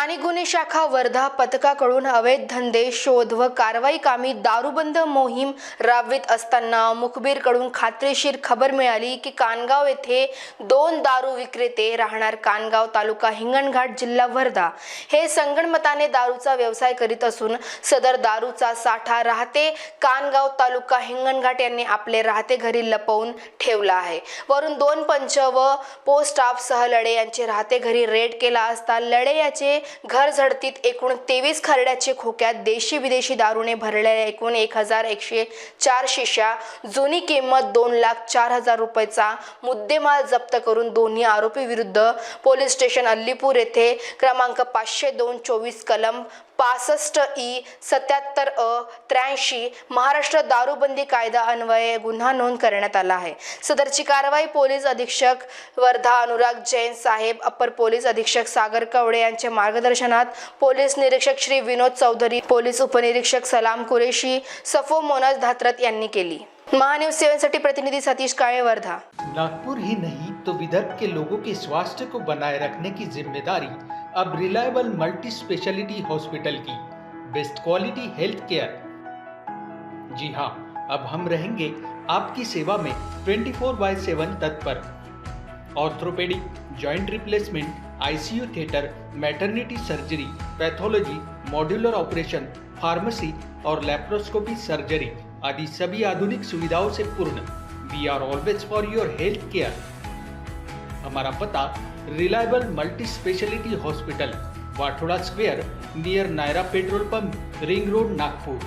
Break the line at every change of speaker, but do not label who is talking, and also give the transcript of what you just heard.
स्थानिक गुन्हे शाखा वर्धा पथकाकडून अवैध धंदे शोध व कारवाई कामी दारूबंद मोहीम राबवित असताना मुखबीरकडून खात्रीशीर खबर मिळाली की कानगाव येथे दोन दारू विक्रेते राहणार कानगाव तालुका हिंगणघाट जिल्हा वर्धा. हे संगणमताने दारूचा व्यवसाय करीत असून सदर दारूचा साठा राहते कानगाव तालुका हिंगणघाट यांनी आपले राहते घरी लपवून ठेवला आहे. वरून दोन पंच व पोस्ट स्टाफ सह लढे यांचे राहते घरी रेड केला असता लढे याचे घर झडतीत एकूण तेवीस खरड्याचे खोक्यात देशी विदेशी दारूने भरलेल्या एकूण एक हजार एकशे चार शिशा जुनी किंमत दोन लाख चार हजार रुपयेचा मुद्देमाल जप्त करून दोन्ही आरोपी विरुद्ध पोलीस स्टेशन अल्लीपूर येथे क्रमांक पाचशे दोन चोवीस कलम पासष्ट ई सत्याहत्तर अ त्र्याऐंशी महाराष्ट्र दारूबंदी कायदा अन्वये गुन्हा नोंद करण्यात आला आहे. सदरची कारवाई पोलीस अधीक्षक वर्धा अनुराग जैन साहेब अपर पोलीस अधीक्षक सागर कवडे यांच्या मार्गदर्शनात पोलीस निरीक्षक श्री विनोद चौधरी पोलीस उपनिरीक्षक सलाम कुरेशी सफो मोनाज धात्रत यांनी केली. महान्यूज सेवेसाठी प्रतिनिधी सतीश काळे वर्धा.
नागपुर ही नहीं तो विदर्भ के लोगों के स्वास्थ्य को बनाए रखने की जिम्मेदारी अब रिलायबल मल्टी स्पेशलिटी हॉस्पिटल की बेस्ट क्वालिटी हेल्थ केयर। जी हाँ अब हम रहेंगे आपकी सेवा में 24 फोर बाय सेवन तत्पर orthopaedic, joint replacement, ICU theatre, maternity surgery, pathology, modular operation, pharmacy और लेप्रोस्कोपी सर्जरी आदि सभी आधुनिक सुविधाओं से पूर्ण। We are always for your health care. અમારા પતા reliable multi speciality hospital, Wathoda square, near Nayara petrol pump, ring road, Nagpur.